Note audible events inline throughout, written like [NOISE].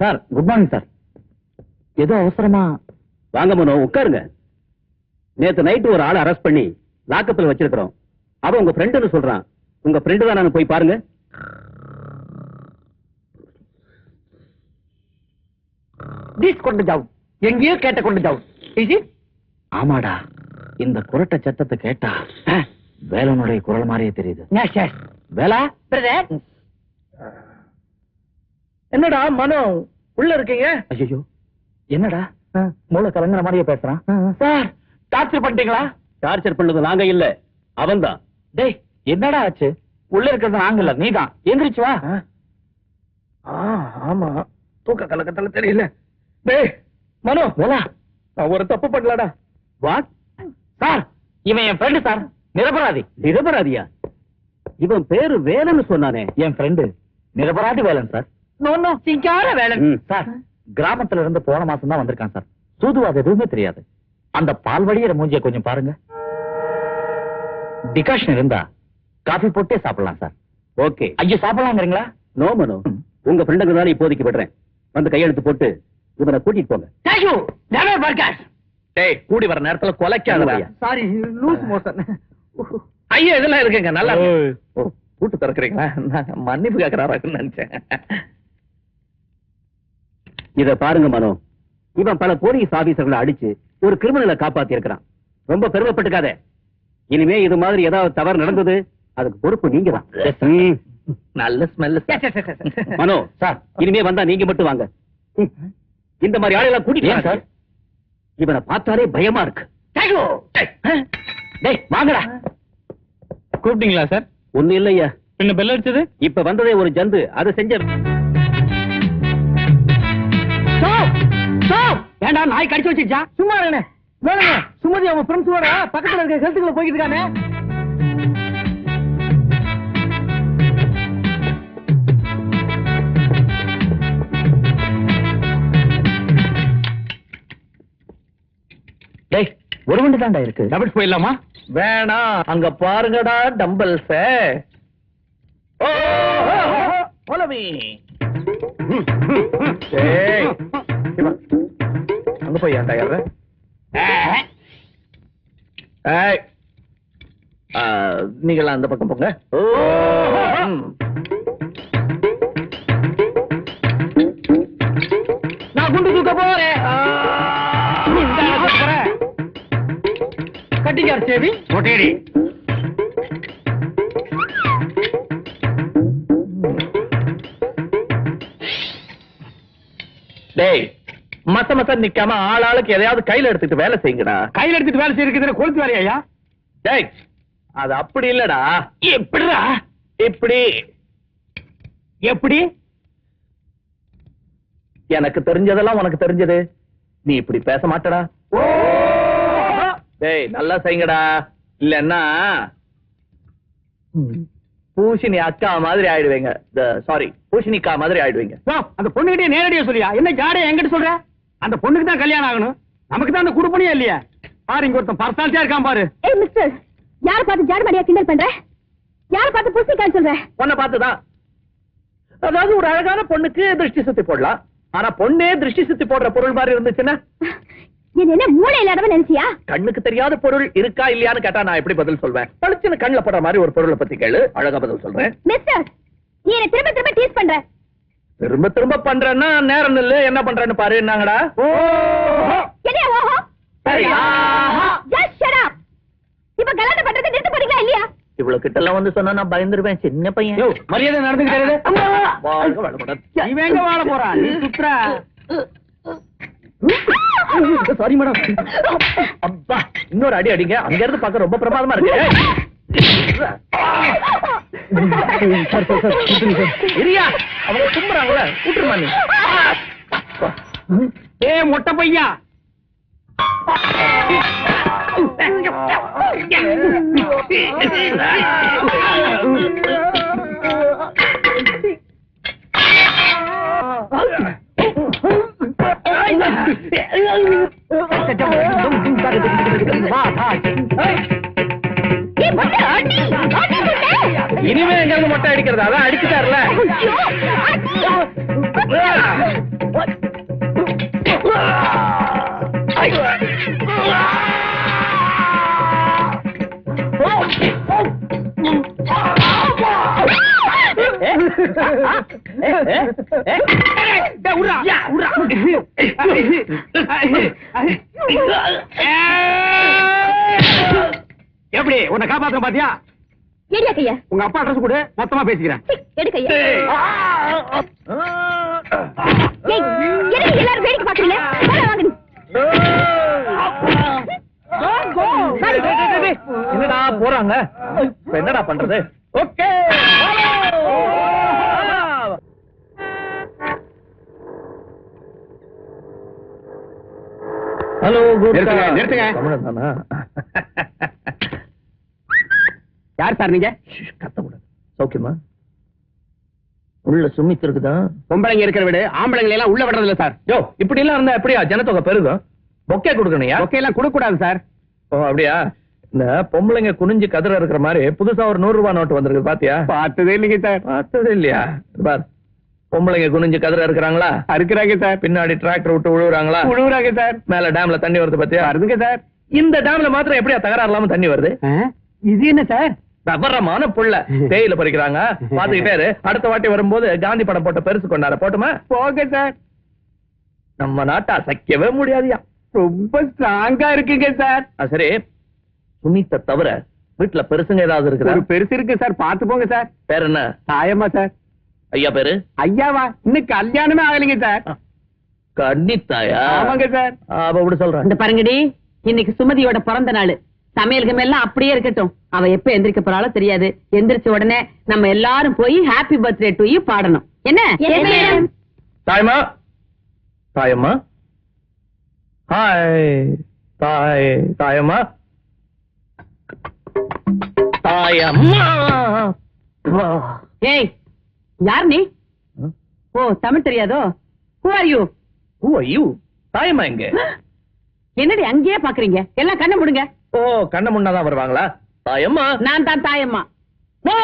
Sir good morning sir. ஏதோ அவசரமா வாங்க மனோ உட்காருங்க. நேத்து நைட்டு ஒரு ஆளை அரெஸ்ட் பண்ணி லாக்கத்துல வச்சிருக்கிறோம். அவன் உங்க ஃப்ரெண்டுன்னு சொல்றான். உங்க ஃப்ரெண்டு தான் போய் பாருங்க. கொண்டு ஜாவ். எங்கேயோ கேட்ட கொண்டு ஜாவ். இஸ் இட் ஆமாடா. இந்த குரட்ட சத்தத்தை கேட்டா வேலனுடைய குரல் மாதிரியே தெரியுது. வேலா? பிரதர் என்னடா மனோ உள்ள இருக்கீங்க? ஐயோ என்னடா? மூளை கலங்குற மாதிரியே பேசுறான். சார் டார்ச்சர் பண்ணிட்டீங்களா? டார்ச்சர் பண்ணது நாங்க இல்ல அவன்தான் டேய் என்னடா ஆச்சு? உள்ள இருக்கிறது நாங்க இல்ல நீதான். எந்திரிச்சு வா. ஆமா. தூக்க கலக்கத்துல தெரியல. டேய் மனோ வேலா. நான் ஒரு தப்பு பண்ணலடா. வாட் சார் இவன் என் ஃப்ரெண்டு சார். நிரபராதி. நிரபராதியா? இவன் பேரு வேலன்னு சொன்னானே. என் ஃப்ரெண்டு நிரபராதி வேலன் சார். சிங்கார வேலை ம். சார் கிராமத்துல இருந்து போன மாசம் தான் வந்திருக்கான் சார். சூதுவாது எதுவுமே தெரியாது. அந்த பால் வடிகிற மூஞ்சிய கொஞ்சம் பாருங்க. டிகாஷன் இருந்தா காஃபி போட்டே சாப்பிடலாம் சார். ஓகே. ஐயோ சாப்பிடலாங்கிறீங்களா? நோ மனோ உங்க ஃப்ரெண்டுங்க தான் இப்போதைக்கு விடுறேன். வந்து கையெழுத்து போட்டு இவனை கூட்டிட்டு போங்க. தேங்க்யூ நெவர் டேய் கூடி வர நேரத்துல கொலைக்காதடா. சாரி லூஸ் மோஷன் ஐயோ இதெல்லாம் இருக்குங்க நல்லா கூட்டு திறக்கிறீங்களா? மன்னிப்பு கேட்கறாருன்னு நினைச்சேன். இத பாருங்க மனோ. இவன் பல போலீஸ் ஆபீசர்களை அடிச்சு ஒரு கிரிமினலை காப்பாத்தி இருக்கிறான் ரொம்ப பெருமைப்பட்டுக்காத. இனிமே இது மாதிரி ஏதாவது தவறு நடந்தது அதுக்கு பொறுப்பு நீங்க தான் [LAUGHS] நல்ல ஸ்மெல் [LAUGHS] மனோ சார் இனிமே வந்தா நீங்க மட்டும் வாங்க. இந்த மாதிரி ஆளுகளை கூட்டிட்டு. சார்? இவனை பார்த்தாலே பயமா இருக்கு. வாங்கடா. கூப்பிட்டீங்களா சார்? ஒண்ணு இல்லையா. என்ன பெல் அடிச்சது? இப்ப வந்ததே ஒரு ஜந்து அதை செஞ்ச ஏண்டா நாய் கடிச்சு வச்சிருச்சா? சும்மா இருங்க. வேணுங்க. சுமதி அவங்க ஃப்ரெண்ட்ஸோட பக்கத்துல இருக்க ஹெல்த்துக்குள்ள போய்கிட்டு இருக்கானே. டேய் ஒரு வண்டி தான்டா இருக்கு. டபுள்ஸ் போயிடலாமா? வேணாம் அங்க பாருங்கடா டம்பல்ஸ் போலவி அங்க போய் ஏன்டா ஏற நீங்களாம் அந்த பக்கம் போங்க. நான் குண்டு தூக்க போறேன். கட்டிக்கார் சேவி. மொட்டையடி டேய். மத்த மத்த நிக்காம ஆள் ஆளுக்கு எதையாவது கையில எடுத்துட்டு வேலை செய்யுங்கடா. கையில எடுத்துட்டு வேலை செய்யறதுக்கு கொளுத்து வேலையா டேய் அது அப்படி இல்லடா. எப்படிடா? இப்படி எப்படி? எனக்கு தெரிஞ்சதெல்லாம் உனக்கு தெரிஞ்சது. நீ இப்படி பேச மாட்டடா. டேய் நல்லா செய்யுங்கடா. இல்லன்னா பூஷினி அக்கா மாதிரி ஆயிடுவீங்க. சாரி பூஷினிக்கா மாதிரி ஆயிடுவீங்க. அந்த பொண்ணுகிட்டே நேரடியா சொல்லியா? என்ன ஜாடைய என்கிட்ட சொல்ற? அந்த பொண்ணுக்கு தான் கல்யாணம் ஆகணும். நமக்கு தான் அந்த குடுப்பணியே இல்லையா. பாரு இங்க ஒருத்தன் பர்சனாலிட்டியா இருக்கான் பாரு. ஏய் மிஸ்டர் யார பார்த்து ஜாட மடியா கிண்டல் பண்ற? யார பார்த்து புசிக்கான்னு சொல்ற? பொண்ணை பார்த்துதான். அதாவது ஒரு அழகான பொண்ணுக்கு திருஷ்டி சுத்தி போடலாம். ஆனா பொண்ணே திருஷ்டி சுத்தி போடுற பொருள் மாதிரி இருந்துச்சுன்னா? என்ன என்ன மூளை இல்லாதவன் நினைச்சியா? கண்ணுக்கு தெரியாத பொருள் இருக்கா இல்லையான்னு கேட்டா நான் எப்படி பதில் சொல்வேன்? பளிச்சுன்னு கண்ணுல போடுற மாதிரி ஒரு பொருளை பத்தி கேளு. அழகா பதில் சொல்றேன். மிஸ்டர் நீ என்ன திரும்ப திரும்ப டீஸ் பண்ற. திரும்ப திரும்ப பண்றேன்னா நேரம் இல்ல. என்ன பண்றேன்னு பாரு என்னங்கடா? என்ன ஓஹோ? சரி. Just shut up! இப்ப கல்யாணம் பண்றது நிறுத்த போறீங்களா இல்லையா? இவ்வளவு கிட்ட எல்லாம் வந்து சொன்னா நான் பயந்துருவேன் சின்ன பையன். மரியாதை. இவன் எங்க வாழ போறான் நீ சுத்துற. சாரி மேடம் அப்பா இன்னொரு அடி அடிங்க. அங்க இருந்து பார்க்க ரொம்ப பிரமாதமா இருக்கு. ஏய். இரியா அவங்க தும்புறாங்களே விட்டுருமா நீ ஏ மொட்டை பையா ஏடியா கையா உங்க அப்பா அட்ரஸ் கொடு மொத்தமா பேசிக்கிறேன். எடு கையா எல்லாரும் வேடிக்கை பாக்குறீங்க. என்னடா போறாங்க? இப்ப என்னடா பண்றது? ஓகே. ஹலோ நிறுத்துங்க, நிறுத்துங்க. யார் சார் நீங்க? கத்தக்கூடாது சௌக்கியமா? உள்ள சுமித்திருக்கு தான் பொம்பளைங்க இருக்கிற வீடு ஆம்பளைங்களை எல்லாம் உள்ள விடுறது இல்ல சார். யோ இப்படி எல்லாம் இருந்தா எப்படியா? ஜனத்தொகை பெருகும் பொக்கே கொடுக்கணும்யா ஒகே எல்லாம் கொடுக்க கூடாது சார். ஓ அப்படியா? இந்த பொம்பளைங்க குனிஞ்சு கதிர இருக்கிற மாதிரி புதுசா ஒரு நூறு ரூபாய் நோட்டு வந்திருக்கு பாத்தியா? பார்த்ததே இல்லைங்க சார். பார்த்தது இல்லையா? பார் பொம்பளைங்க குனிஞ்சு கதிர இருக்கிறாங்களா? அறுக்கிறாங்க சார். பின்னாடி டிராக்டர் விட்டு உழுவுறாங்களா? உழுவுறாங்க சார். மேல டேம்ல தண்ணி வருது பாத்தியா? வருதுங்க சார். இந்த டேம்ல மாத்திரம் எப்படியா தகராறு இல்லாம தண்ணி வருது? இது என்ன சார்? விவரமான புள்ள. [LAUGHS] தேயில பறிக்கிறாங்க. பாத்துக்கிட்டே இரு. அடுத்த வாட்டி வரும்போது காந்தி படம் போட்ட பெருசு கொண்டாட போட்டுமா? போக சார். நம்ம நாட்டை அசைக்கவே முடியாதுயா. ரொம்ப ஸ்ட்ராங்கா இருக்குங்க சார். சரி. சுமித்த தவிர வீட்டுல பெருசுங்க ஏதாவது இருக்குதா ஒரு பெருசு இருக்கு சார். பாத்து போங்க சார். பேர் என்ன? தாயம்மா சார். ஐயா பேரு? ஐயாவா? இன்னும் கல்யாணமே ஆகலைங்க சார். கன்னித்தாயா? ஆமாங்க சார். விட சொல்றேன். இந்த பாருங்கடி இன்னைக்கு சுமதியோட பிறந்த நாள். சமையலுக்கு எல்லாம் அப்படியே இருக்கட்டும். அவ எப்ப எந்திரிக்க போறாளோ தெரியாது. எந்திரிச்ச உடனே நம்ம எல்லாரும் போய் ஹாப்பி பர்த்டே டு யூ பாடணும். என்ன. தாயம்மா தாயம்மா? ஹாய். தாய் தாயம்மா? தாயம்மா. ஏய் யார் நீ? ஓ தமிழ் தெரியாதோ? Who are you Who are you? தாயம்மா எங்க? [GASPS] என்னடி அங்கேயே பாக்குறீங்க? எல்லாம் கண்ண முடுங்க. ஓ கண்ண முன்னாதான் வருவாங்களா? தாயம்மா. நான் தான் தாயம்மா. நோ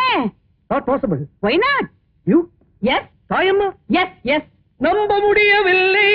ஏன்? Not possible why not you yes Thayamma? Yes yes நம்ப முடியவில்லை.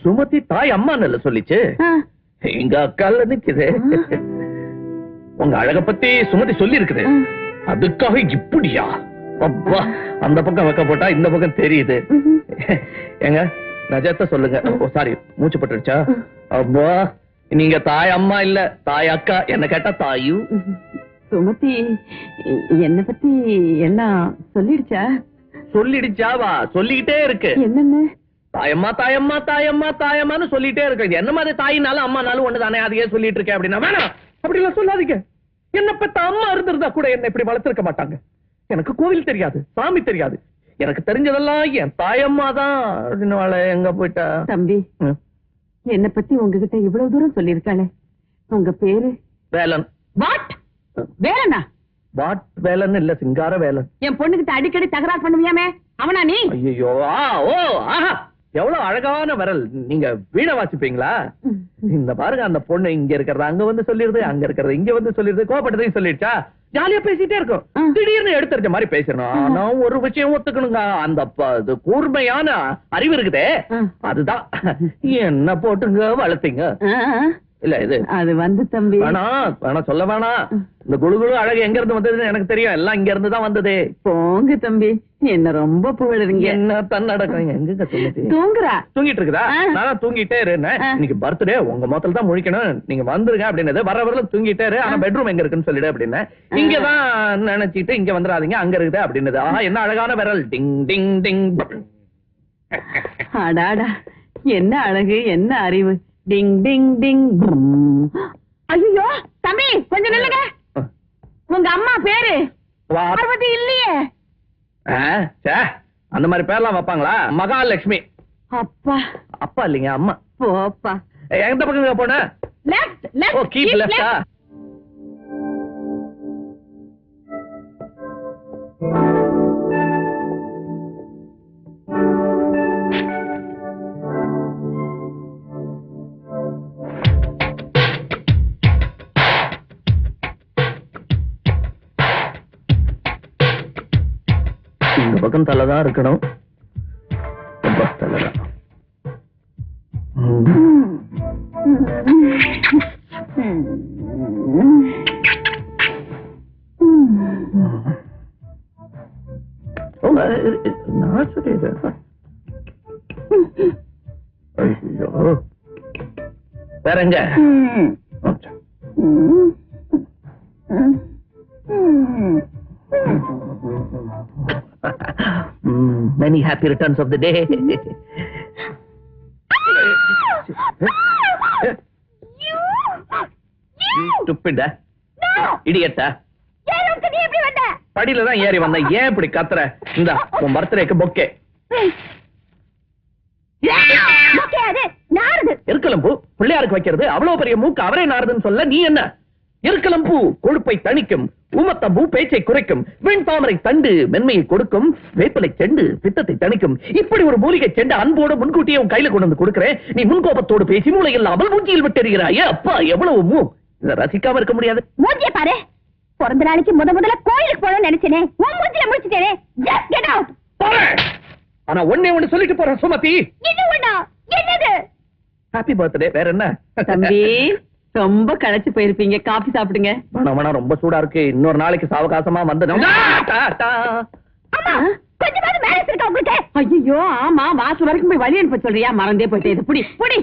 சுமதி தாய் அம்மா நல்ல சொல்லிச்சு எங்க அக்கால நிக்குது. உங்க அழக பத்தி சுமதி சொல்லி இருக்குது. அதுக்காக இப்படியா? அப்பா அந்த பக்கம் வைக்க போட்டா இந்த பக்கம் தெரியுது. ம்ஹும். நஜத்தை சொல்லுங்க. ஓ சாரி மூச்சு பட்டுடுச்சா அப்பா நீங்க தாய் அம்மா இல்ல தாய் அக்கா என்ன கேட்டா தாயு. சுமதி என்ன பத்தி எல்லாம் சொல்லிடுச்சா? சொல்லிடுச்சாவா சொல்லிக்கிட்டே இருக்கு. என்னன்னு? தாயம்மா தாயம்மா தாயம்மா தாயம்மான்னு சொல்லிட்டே இருக்கு. என்ன மாதிரி தாயினாலும் அம்மானாலும் ஒண்ணுதானே? அதையே சொல்லிட்டு இருக்கேன் அப்படின்னா வேணாம். அப்படி எல்லாம் சொல்லாதீங்க. என்ன பெத்த அம்மா இருந்திருந்தா கூட என்ன இப்படி வளர்த்திருக்க மாட்டாங்க. எனக்கு கோவில் தெரியாது சாமி தெரியாது. எனக்கு தெரிஞ்சதெல்லாம் என் தாயம்மா தான் அப்படின்னு எங்க போயிட்டா? தம்பி. என்ன பத்தி உங்ககிட்ட இவ்வளவு தூரம் சொல்லிருக்காளே உங்க பேரு? வேலன். வாட்? வேலனா? வாட் வேலன் இல்ல சிங்கார வேலன். என் பொண்ணுகிட்ட அடிக்கடி தகராறு பண்ணுவியாமே? அவனா நீ? ஐயோ ஆ ஓ ஆஹா. எவ்வளவு அழகான விரல். நீங்க வீணை வாசிப்பீங்களா? இந்த பாருங்க அந்த பொண்ணு இங்க இருக்கிறது அங்க வந்து சொல்லிருது அங்க இருக்கிறது இங்க வந்து சொல்லிருது கோபப்பட்டதையும் சொல்லிடுச்சா? ஜாலியா பேசிட்டே இருக்கும். திடீர்னு எடுத்துருச்ச மாதிரி பேசணும். ஆனா ஒரு விஷயம் ஒத்துக்கணுங்க. அந்த கூர்மையான அறிவு இருக்குதே. அதுதான். என்ன போட்டுங்க வளர்த்தீங்க. இல்ல இது அது வந்து தம்பி. வேணாம் வேணாம் சொல்ல வேணாம் இந்த குழு குழு அழகு எங்க இருந்து வந்ததுன்னு எனக்கு தெரியும். எல்லாம் இங்க இருந்து தான் வந்ததே. போங்க தம்பி. என்ன ரொம்ப புகழுறீங்க. என்ன தன்னடக்கம்? எங்க சொல்லுது தூங்குறா. தூங்கிட்டு இருக்குதா. நான் தூங்கிட்டே இருந்தேன். இன்னைக்கு பர்த்டே உங்க மொத்தல தான் முழிக்கணும். நீங்க வந்துருங்க அப்படின்னது. வர வரல தூங்கிட்டே இரு. ஆனா பெட்ரூம் எங்க இருக்குன்னு சொல்லிடு அப்படின்னு. இங்கதான் நினைச்சிட்டு இங்க வந்துடாதீங்க. அங்க இருக்குது அப்படின்னது. ஆஹா என்ன அழகான விரல். டிங் டிங் டிங். அடாடா. என்ன அழகு என்ன அறிவு. டிங் டிங் டிங் ஐயோ தம்பி கொஞ்சம் நில்லுங்க. உங்க அம்மா பேரு. பார்வதி இல்லையே. ச்சே, அந்த மாதிரி பேர்லாம் வைப்பாங்களா? மகாலட்சுமி. அப்பா. அப்பா இல்லைங்க அம்மா. போப்பா எந்த பக்கம் போன? லெஃப்ட் ஓ லெஃப்ட் கீப் லெஃப்டா பக்கம் தலை தான் இருக்கணும். ரொம்ப தலை தான் ம். ஓ, அஹ், அஹ், நான் சொல்லிடுறேன் ஐயோ. வேற எங்க ஸ்டூபிடா இடியட்டா ஏன் ரூம்க்கு நீ எப்படி வந்த? படியில தான் ஏறி வந்தேன் ஏன் இப்படி கத்துற? இந்த உன் பர்த்டேக்கு பொக்கே. ஓகே அது. நாருது. எருக்கலம் பூ பிள்ளையாருக்கு வைக்கிறது. அவ்வளவு பெரிய மூக்கு அவரே நாறுதுன்னு சொல்ல நீ என்ன? எருக்கலம் பூ கொழுப்பை தணிக்கும் ஊமத்தம்பூ பேச்சை குறைக்கும். வெண் தாமரை தண்டு மென்மையை கொடுக்கும். வேப்பிலை செண்டு பித்தத்தை தணிக்கும். இப்படி ஒரு மூலிகை செண்டு அன்போடு முன்கூட்டியே உன் கையில கொண்டு வந்து கொடுக்கிறேன். நீ முன்கோபத்தோடு பேசி மூளை இல்லாமல் மூஞ்சியில் விட்டுகிறாயே அப்பா எவ்வளவு மூ? இதை ரசிக்காம இருக்க முடியாது. மூஞ்சிய பாரு. பிறந்த நாளைக்கு முத முதல்ல கோயிலுக்கு போகணும்னு நினைச்சேனே. உன் மூஞ்சில முடிச்சிட்டேனே. ஜஸ்ட் கெட் அவுட் போறேன். ஆனா ஒண்ணே ஒண்ணு சொல்லிட்டு போறேன் சுமதி. இன்னும் ஒண்ணா? என்னது? ஹாப்பி பர்த்டே வேற என்ன? தம்பி. ரொம்ப களைச்சு போயிருப்பீங்க. காபி சாப்பிடுங்க. வேணாம் ரொம்ப சூடா இருக்கு. இன்னொரு நாளைக்கு சாவகாசமா வந்து அம்மா கொஞ்சமாவது மேனஸ் இருக்கா உங்களுக்கு ஐயோ ஆமா வாசல் வரைக்கும் போய் வழி அனுப்ப சொல்றியா? மறந்தே போயிட்டே புடி புடி.